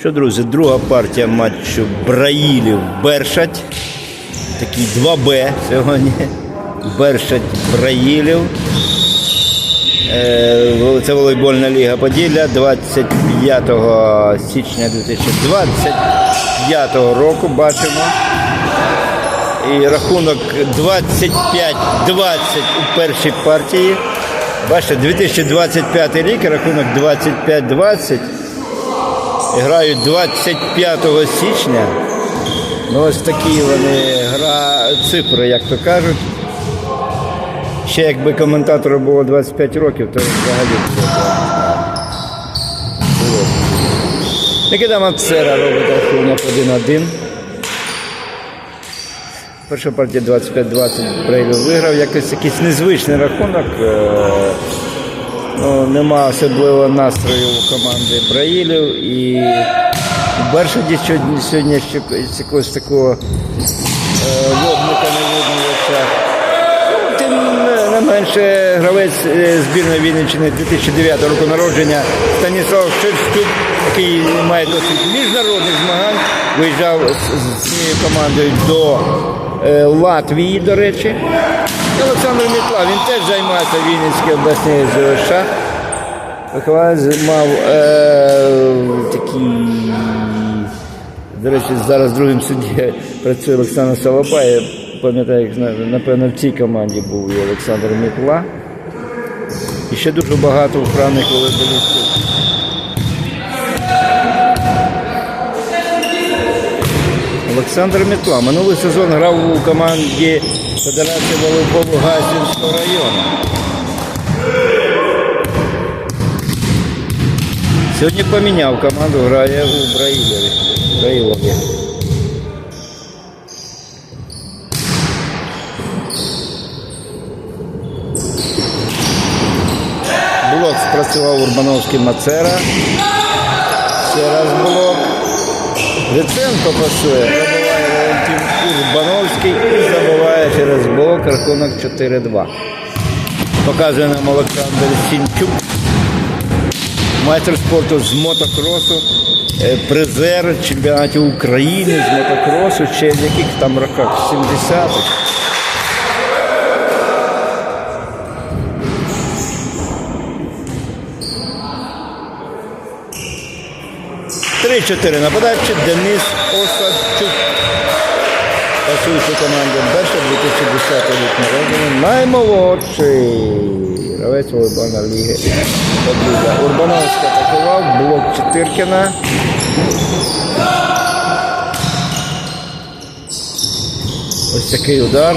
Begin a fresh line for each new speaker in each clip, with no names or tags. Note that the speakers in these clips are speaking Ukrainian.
Що, друзі, друга партія матчу Браїлів Бершать. Такий 2Б сьогодні. Бершать Браїлів. Е, Це волейбольна ліга Поділля 25 січня 2025 року бачимо. І рахунок 25-20 у першій партії. Бачите, 2025 рік, рахунок 25-20. Грають 25 січня. Ну, ось такі вони гра цифри, як то кажуть. Ще якби коментатору було 25 років, то взагалі було. Никита Мацера робить рахунок 1-1. Перша партія 25-20 Брейлів виграв. Якось якийсь незвичний рахунок. Е, нема особливого настрою у команди Браїлів і Бершаді сьогодні, сьогодні ще якогось такого е, вогника не видно Тим не- менше гравець е, збірної Вінниччини 2009 року народження Станіслав Шевчук, який має досвід міжнародних змагань, виїжджав з цією командою до е, Латвії, до речі. Олександр Мітла, він теж займається в Вінницькій обласній ЗОШ. Вихованець мав е, такий, до речі, зараз другим суддєю працює Олександр Солопа. Я пам'ятаю, як, напевно, в цій команді був і Олександр Мітла. І ще дуже багато вправних волейболістів. Олександр Мітла. Минулий сезон грав у команді Федерації волейболу Газінського району. Сьогодні поміняв команду, грає у Браїлові. Браїлові. Блок спрацював Урбановський Мацера. Ще раз блок. Віценко пасує, пробиває Валентин Урбановський через блок рахунок 4-2. Показує нам Олександр Сінчук. Майстер спорту з мотокросу, е, призер чемпіонатів України з мотокросу, ще в яких там роках 70-х. Три-чотири нападаючі Денис Осадчук. Пасуючи команді Берша 2010 рік народження. Наймолодший гравець волейбольної ліги. Подвійка. Урбановський атакував, блок Чотиркіна. Ось такий удар.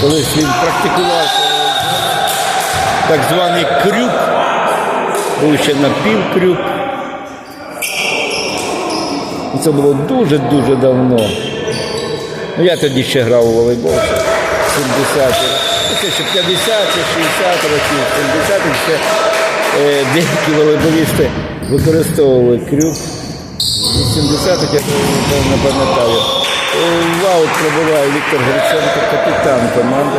Колись він практикував так званий крюк. Був ще напівкрюк. Це було дуже-дуже давно. Ну, я тоді ще грав у волейбол. 70-ті. Ну, Це ще 50-ті, 60-ті років, 70-ті ще е, деякі волейболісти використовували крюк. 70-х я не пам'ятаю. Вау прибуває Віктор Гриценко, капітан команди.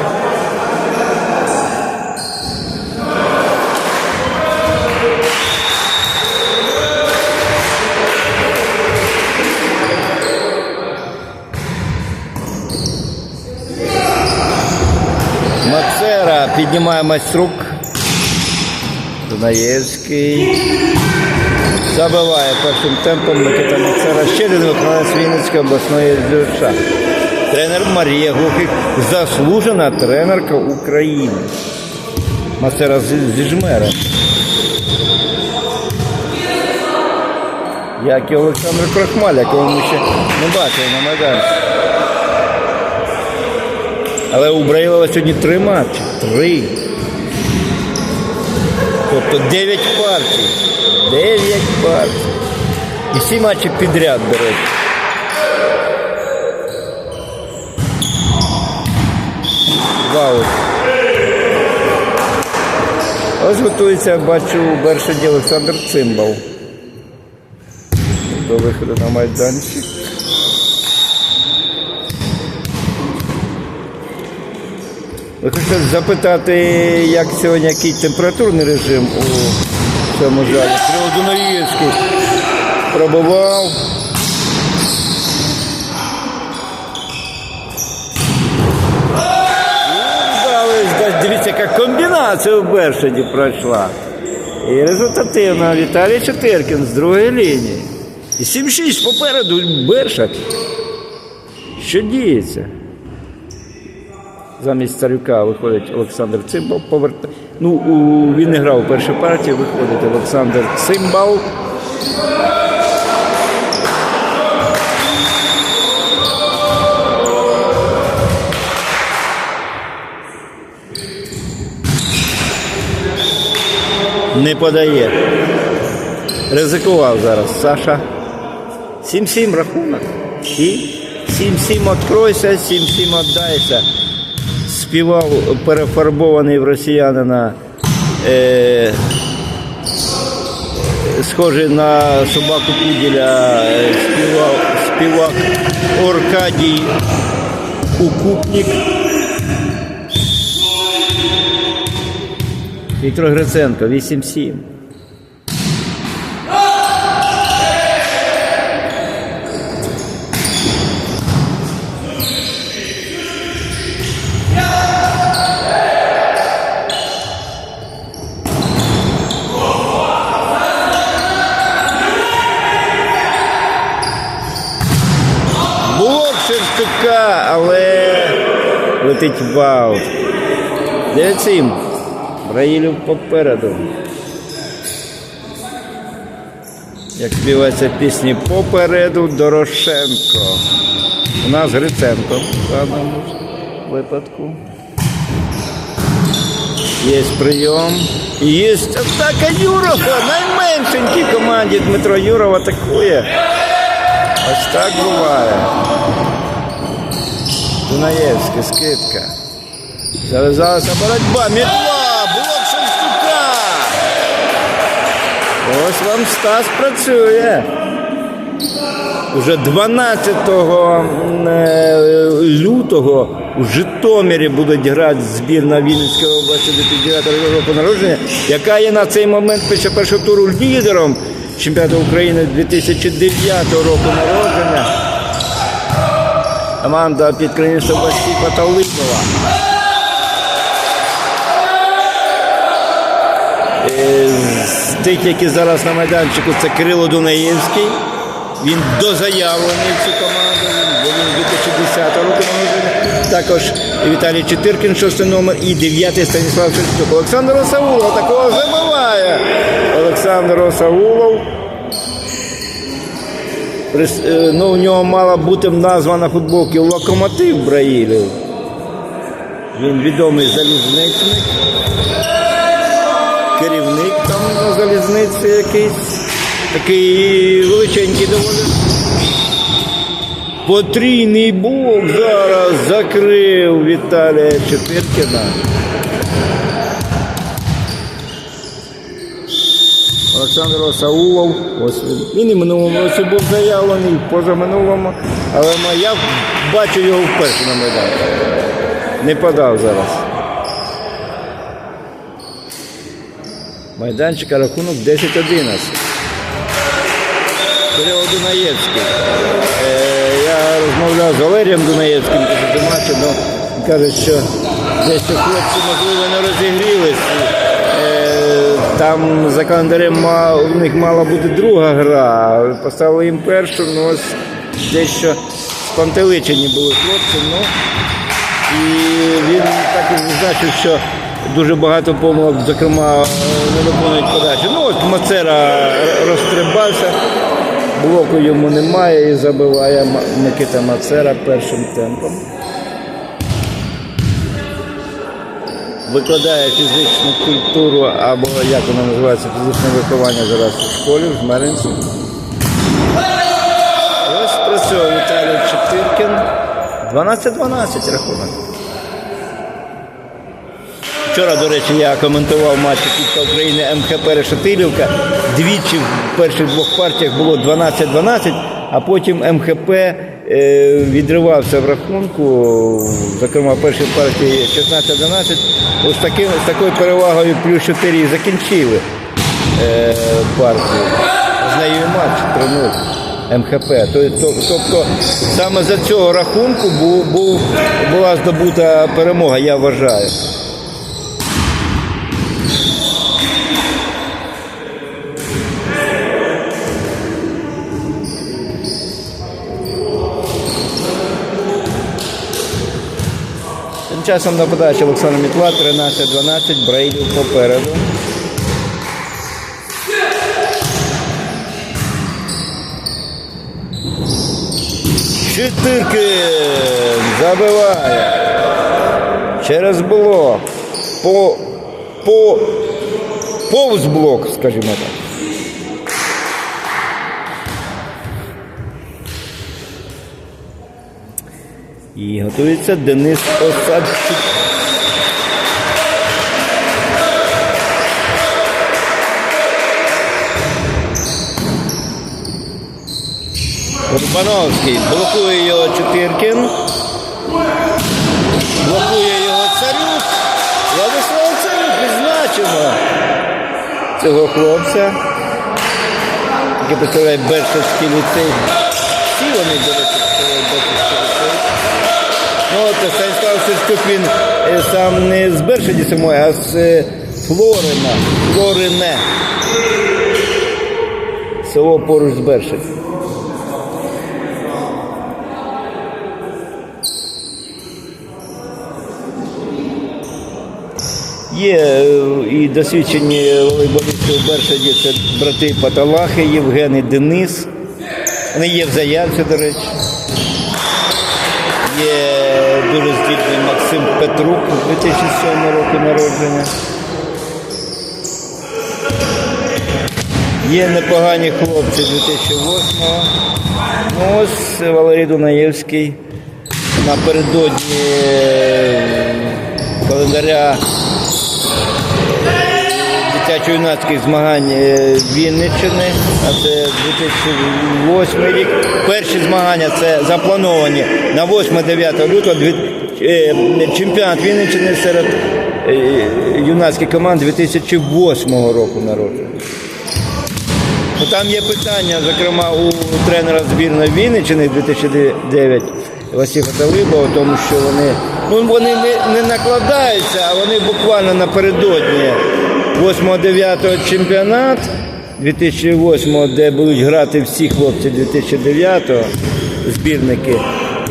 Мацера піднімає майструк. Дунаєвський. Забиває першим темпом Микита Мацера. Ще один виконавець Вінницької обласної ЗЮШ. Тренер Марія Глухих. Заслужена тренерка України. Мацера з- зі жмера. Як і Олександр Крохмаль, якого ми ще не бачили на майданці. Але у Браїлова сьогодні три матчі. Три. Тобто 9 партій. 9 партій. І всі матчі підряд, речі. Вау. Ось готується, бачу, у Бершаді Олександр Цимбал. До виходу на майданчик. Хочете запитати, як сьогодні який температурний режим у цьому залі? Криводунаївський. пробував. Дивіться, яка комбінація у Бершаді пройшла. І результативно Віталій Чотиркін з другої лінії. І 7-6 попереду Бершак. Що діється? Замість Царюка виходить Олександр Цимбал. Поверта... Ну, у... він не грав у першій партії, виходить Олександр Цимбал. Не подає. Ризикував зараз Саша. 7-7 рахунок. І 7-7 откройся, 7-7 отдайся. Співав перефарбований в росіянина. Е, схожий на собаку Пуділя, е, співав, співак Оркадій Укупник. Віктор Гриценко, 8-7. Але летить в аут. 9-7. Браїлів попереду. Як співається пісні попереду Дорошенко. У нас Гриценко в даному випадку. Є прийом. Є атака Юрова. Найменшенькій команді Дмитро Юров атакує. Ось так буває. Дунаєвська скидка. Зав'язалася боротьба. Мітла! Блок Шевчука! Ось вам Стас працює. Уже 12 е, лютого у Житомирі будуть грати збірна Вінницької області до 9 року народження, яка є на цей момент після першого туру лідером чемпіонату України 2009 року народження. Команда під керівництвом Паталипова. Е, З тих, які зараз на майданчику, це Кирило Дунаєвський. Він дозаявлений в цю команду, бо він 2010 року. Також Віталій Чотиркін, шостий номер, і дев'ятий Станіслав Шевчук. Олександр Осаулов такого забиває. Олександр Осаулов. Е, Ну, у нього мала бути назва на футболці Локомотив Браїлів. Він відомий залізничник керівник там на залізниці якийсь. Такий величенький доволі. Потрійний блок зараз закрив Віталія Чепіркіна. Олександр Осаулов, ось він. І минулому році був заявлений, і позаминулому, але я бачу його вперше на Майдані. Не подав зараз. Майданчика рахунок 10-11. Кирило Дунаєвський. Е, я розмовляв з Валерієм Дунаєвським матчу, але він каже, що дещо хлопці, можливо, не розігрілись. Там за календарем ма- у них мала бути друга гра. Поставили їм першу, ну ось дещо спантеличені були хлопці. Ну, і він так і зазначив, що дуже багато помилок, зокрема, не виконують подачі. Ну, от Мацера розстрибався, блоку йому немає і забиває Микита Мацера першим темпом. Викладає фізичну культуру або як воно називається фізичне виховання зараз у школі в Жмеринці. Ось працює Віталій Чепиркін. 12-12 рахунок. Вчора, до речі, я коментував матч Кубка України МХП Решетилівка. Двічі в перших двох партіях було 12-12, а потім МХП відривався в рахунку, зокрема першій партії 16-12. Ось таким, з такою перевагою плюс 4 і закінчили е, партію. виграє матч 3-0 МХП. То- то- Тобто саме за цього рахунку був, була здобута перемога, я вважаю. Часом нападаючий Олександр Мітла 13-12, Брейлів попереду. Чотирки забиває. Через блок. По, по, повз блок, скажімо так. І готується Денис Осадчук. Урбановський блокує його Чотиркін. Блокує його царюк. Владислав Царюк відзначимо цього хлопця. Який представляє Бершевський ліцей. Всі вони, до речі. Ну, от Станіслав Шевчук, він е, сам не з Бершаді самої, а з е, Флорина. Флорине. Село поруч з Бершадь. Є е, і досвідчені волейболісти у Бершаді, це брати Паталахи, Євген і Денис. Вони є в заявці, до речі. Є дуже здібний Максим Петрук 2007 року народження. Є непогані хлопці 2008-го. Ну ось Валерій Дунаєвський напередодні е, календаря дитячо-юнацьких змагань е, Вінниччини, а це 2008 рік. Перші змагання це заплановані на 8-9 лютого е, чемпіонат Вінниччини серед е, юнацьких команд 2008 року народження. Ну, там є питання, зокрема, у тренера збірної Вінниччини 2009 Василя Талибова, тому що вони, ну, вони не, не накладаються, а вони буквально напередодні 8-9 чемпіонат 2008, де будуть грати всі хлопці 2009 збірники.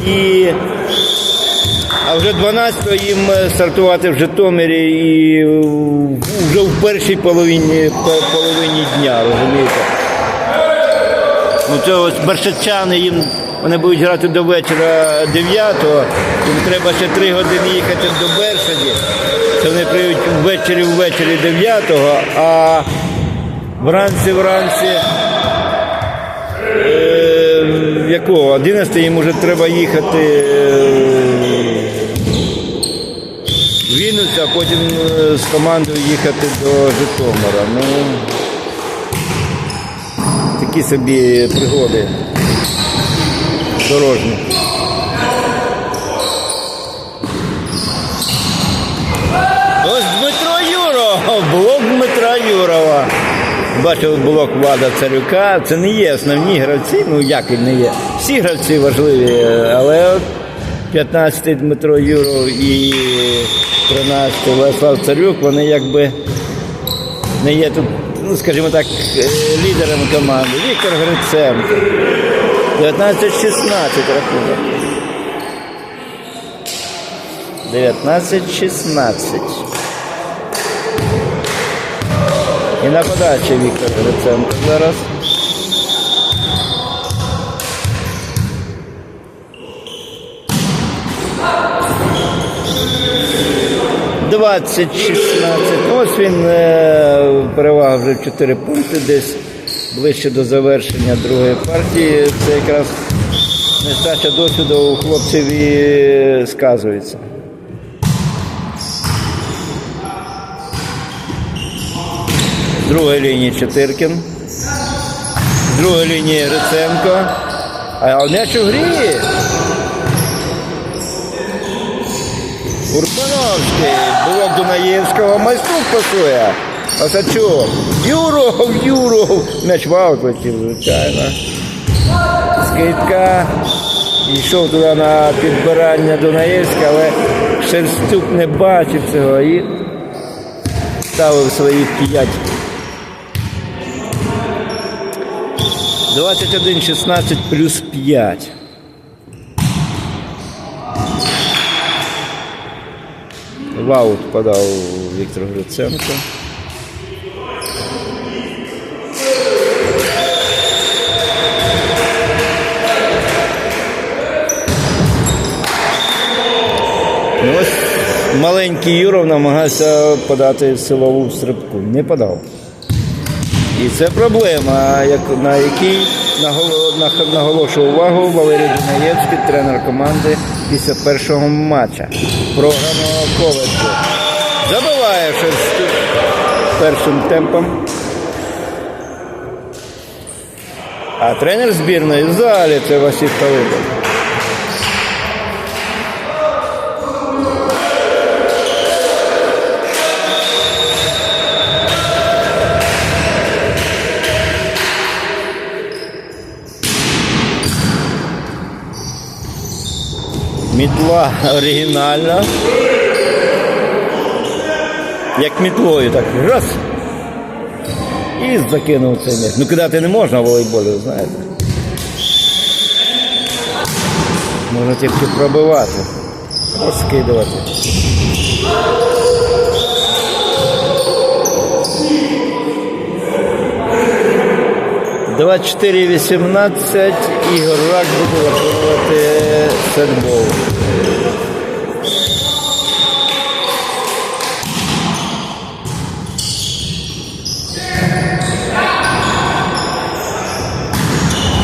І а вже 12-го їм е, стартувати в Житомирі і вже в першій половині, половині дня, розумієте? Ну це ось бершачани їм вони будуть грати до вечора 9-го, їм треба ще 3 години їхати до Бершаді. Це вони приїдуть ввечері ввечері 9-го, а вранці вранці е, якого? 11 їм вже треба їхати. е, в Вінницю, а потім е, з командою їхати до Житомира. Ну, такі собі пригоди дорожні. Ось Дмитро Юров, блок Юрова. Бачив блок Влада Царюка. Це не є основні гравці, ну як і не є. Всі гравці важливі, але от 15-й Дмитро Юров і 13-й Владислав Царюк, вони якби не є тут, ну скажімо так, е, лідерами команди. Віктор Гриценко. 19-16 рахунок. 19-16. І на подачі Віктор Гриценко зараз. Двадцять шістнадцять. Ось він перевага вже 4 пункти десь ближче до завершення другої партії. Це якраз нестача досвіду у хлопців і сказується. Другої лінії Чотиркін. З другої лінії Гриценко. А м'яч у грі. Урбановський. Блок Дунаєвського. Майструк пасує. Осачук. Юров, Юров. М'яч в аут летів, звичайно. Скидка. Йшов туди на підбирання Дунаєвська, але Шерстюк не бачив цього і ставив свої п'ять. 21-16 плюс 5. В аут подав Віктор Гриценко. Ну, ось маленький Юров намагався подати силову стрибку. Не подав. І це проблема, на якій наголо- наголошував увагу Валерій Дунаєвський, тренер команди після першого матча програмного коледжу. Забиває Шерстюк першим темпом. А тренер збірної в залі це Василь Павлов. Мітла оригінальна. Як мітлою, так раз. І закинув цей м'яч. Ну кидати не можна волейболі, знаєте. Можна тільки пробивати. Розкидувати. 24-18 Ігор Рак буде проти сетбол.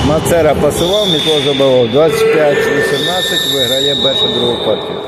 Мацера посував, Мітло забивав. 25-18 виграє першу другу партію.